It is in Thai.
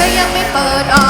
ธอยังไม่เปิดออก